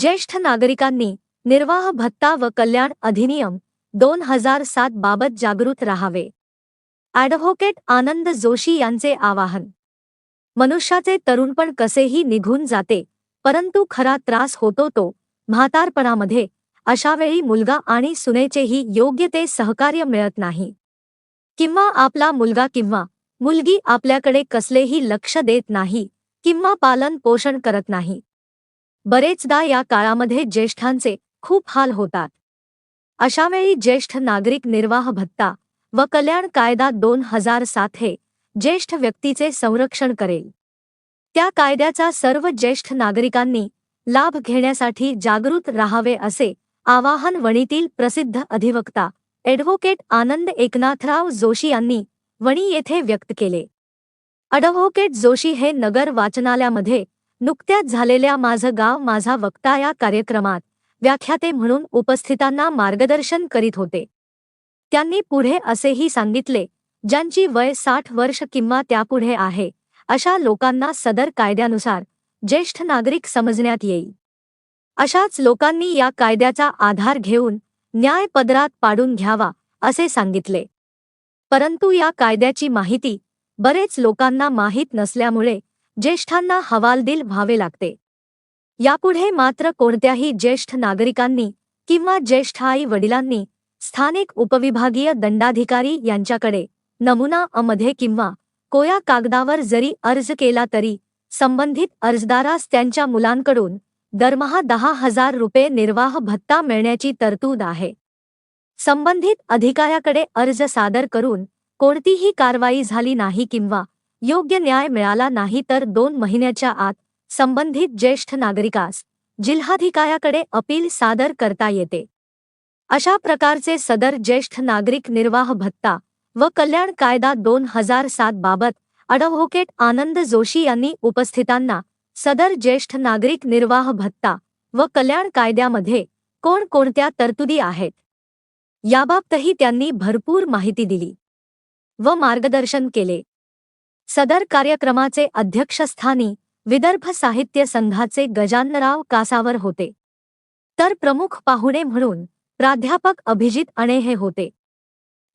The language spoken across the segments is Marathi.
ज्येष्ठ नागरिकांनी निर्वाह भत्ता व कल्याण अधिनियम दोन हजार सात बाबत जागृत राहावे. ॲडव्होकेट आनंद जोशी यांचे आवाहन. मनुष्याचे तरुणपण कसेही निघून जाते परंतु खरा त्रास होतो तो म्हातारपणामध्ये अशावेळी मुलगा आणि सुनेचेही योग्य ते सहकार्य मिळत नाही. किंवा आपला मुलगा किंवा मुलगी आपल्याकडे कसलेही लक्ष देत नाही किंवा पालन पोषण करत नाही. बरेचदा या काळामध्ये ज्येष्ठांचे खूप हाल होतात. अशावेळी ज्येष्ठ नागरिक निर्वाह भत्ता व कल्याण कायदा दोन हजार सात हे ज्येष्ठ व्यक्तीचे संरक्षण करेल. त्या कायद्याचा सर्व ज्येष्ठ नागरिकांनी लाभ घेण्यासाठी जागृत राहावे असे आवाहन वणीतील प्रसिद्ध अधिवक्ता ॲडव्होकेट आनंद एकनाथराव जोशी यांनी वणी येथे व्यक्त केले. ॲडव्होकेट जोशी हे नगर वाचनालयामध्ये नुकत्याच झालेल्या माझं गाव माझा वक्ता या कार्यक्रमात व्याख्याते म्हणून उपस्थितांना मार्गदर्शन करीत होते. त्यांनी पुढे असेही सांगितले ज्यांची वय साठ वर्ष किंवा त्यापुढे आहे अशा लोकांना सदर कायद्यानुसार ज्येष्ठ नागरिक समजण्यात येईल. अशाच लोकांनी या कायद्याचा आधार घेऊन न्यायपदरात पाडून घ्यावा असे सांगितले. परंतु या कायद्याची माहिती बरेच लोकांना माहीत नसल्यामुळे ज्येष्ठांना हवालदिल व्हावे लागते. यापुढे मात्र कोणत्याही ज्येष्ठ नागरिकांनी किंवा ज्येष्ठ आई वडिलांनी स्थानिक उपविभागीय दंडाधिकारी यांच्याकडे नमुना अमध्ये किंवा कोया कागदावर जरी अर्ज केला तरी संबंधित अर्जदारास त्यांच्या मुलांकडून दरमहा दहा हजार रुपये निर्वाह भत्ता मिळण्याची तरतूद आहे. संबंधित अधिकाऱ्याकडे अर्ज सादर करून कोणतीही कारवाई झाली नाही किंवा योग्य न्याय मिळाला नाही तर दोन महिन्याच्या आत संबंधित ज्येष्ठ नागरिकास जिल्हाधिकाऱ्याकडे अपील सादर करता येते. अशा प्रकारचे सदर ज्येष्ठ नागरिक निर्वाह भत्ता व कल्याण कायदा दोन हजार सात बाबत ॲडव्होकेट आनंद जोशी यांनी उपस्थितांना सदर ज्येष्ठ नागरिक निर्वाह भत्ता व कल्याण कायद्यामध्ये कोणकोणत्या तरतुदी आहेत? याबाबतही त्यांनी भरपूर माहिती दिली व मार्गदर्शन केले. सदर कार्यक्रमाचे अध्यक्षस्थानी विदर्भ साहित्य संघाचे गजानराव कासावर होते. तर प्रमुख पाहुणे म्हणून प्राध्यापक अभिजित अणे हे होते.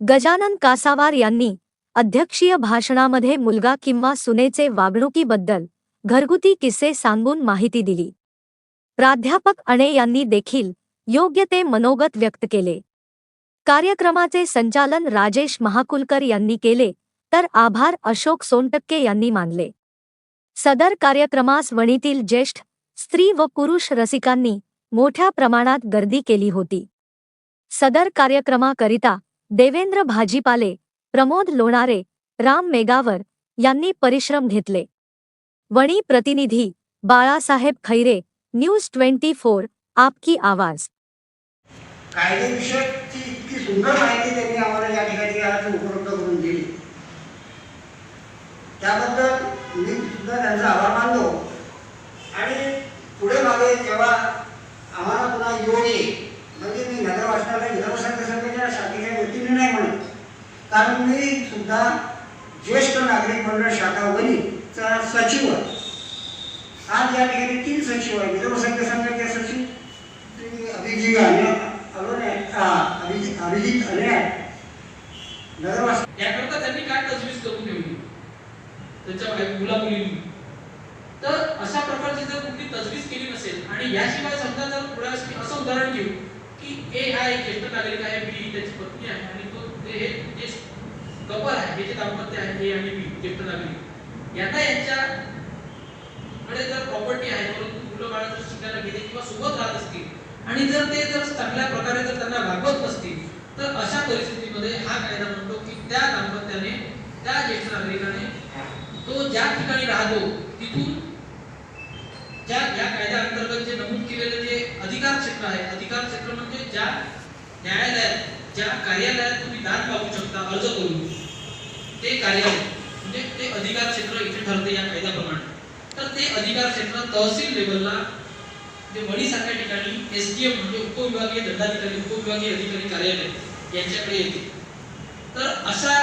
गजानन कासावार यांनी अध्यक्षीय भाषणामध्ये मुलगा किंवा सुनेचे वागणुकीबद्दल घरगुती किस्से सांगून माहिती दिली. प्राध्यापक अणे यांनी देखील योग्य ते मनोगत व्यक्त केले. कार्यक्रमाचे संचालन राजेश महाकुलकर यांनी केले. तर आभार अशोक सोनटक्के यांनी मानले. सदर कार्यक्रमास वणीतील ज्येष्ठ स्त्री व पुरुष रसिकांनी मोठ्या प्रमाणात गर्दी केली होती. सदर कार्यक्रमाकरिता देवेंद्र भाजीपाले प्रमोद लोणारे राम मेगावर यांनी परिश्रम घेतले. वणी प्रतिनिधी Balasaheb Khaire news twenty four आपकी आवाज. कायदेविषयक इतकी सुंदर माहिती त्यांनी आम्हाला या ठिकाणी आज उपलब्ध करून दिली त्याबद्दल मी सुद्धा त्यांचा आभार मानतो आणि पुढे मागे जेव्हा आम्हाला पुन्हा योग येईल म्हणजे मी नगर वाचनालय विधान संघटनेच्या शाखेच्या वतीने नाही म्हणत कारण मी सुद्धा ज्येष्ठ नागरिक मंडळ शाखा वणीचा सचिव आहे आज या ठिकाणी तीन सचिव आहे विदर्भ संघ संघाचे सचिव श्री अभिजित अभिजित अभिजित अने नगर वाचना याकरता त्यांनी काय तजवीज करून ठेवली त्यांच्या बाहेर मुला मुलींनी तर अशा प्रकारची जर कुठली तजवीज केली नसेल आणि याशिवाय समजा जर पुढे असं उदाहरण घेऊ की ए हा एक ज्येष्ठ नागरिक आहे बी त्याची पत्नी आहे आणि तो हे जे कपल आहे हे जे दाम्पत्य आहे ए आणि बी ज्येष्ठ नागरिक यांना यांच्या कडे जर प्रॉपर्टी आहे परंतु मुलं बाळ जर शिकायला गेले किंवा सोबत राहत असतील आणि जर ते जर चांगल्या प्रकारे जर त्यांना वागवत नसतील तर अशा परिस्थितीमध्ये हा कायदा म्हणतो की त्या दाम्पत्याने त्या ज्येष्ठ नागरिकाने तो ज्या ठिकाणी राहतो तिथून ज्या या कायद्याअंतर्गत जे नमूद केलेले जे अधिकार क्षेत्र आहे अधिकार क्षेत्र म्हणजे ज्या न्यायालयात ज्या कार्यालयात तुम्ही दाद मागू शकता अर्ज करून ते कार्यालय म्हणजे ते अधिकार क्षेत्र इथे ठरते या कायद्याप्रमाणे. तर ते अधिकार क्षेत्र तहसील लेवलला जे वडीसारख्या ठिकाणी एस डी एम म्हणजे उपविभागीय दंडाधिकारी उपविभागीय अधिकारी कार्यालय यांच्याकडे येते. तर अशा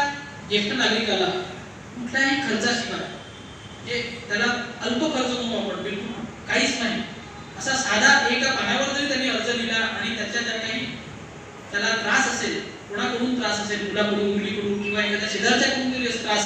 ज्येष्ठ नागरिकाला कुठल्याही खर्चाशिवाय जे म्हणजे त्याला अल्प खर्च म्हणू आपण बिलकुल. काहीच नाही. असा साधा एका पानावर जरी त्यांनी अर्ज लिहिला आणि त्याच्या ज्या काही त्याला त्रास असेल कोणाकडून त्रास असेल मुलाकडून मुलीकडून किंवा एखाद्या शेजारच्याकडून जरी त्रास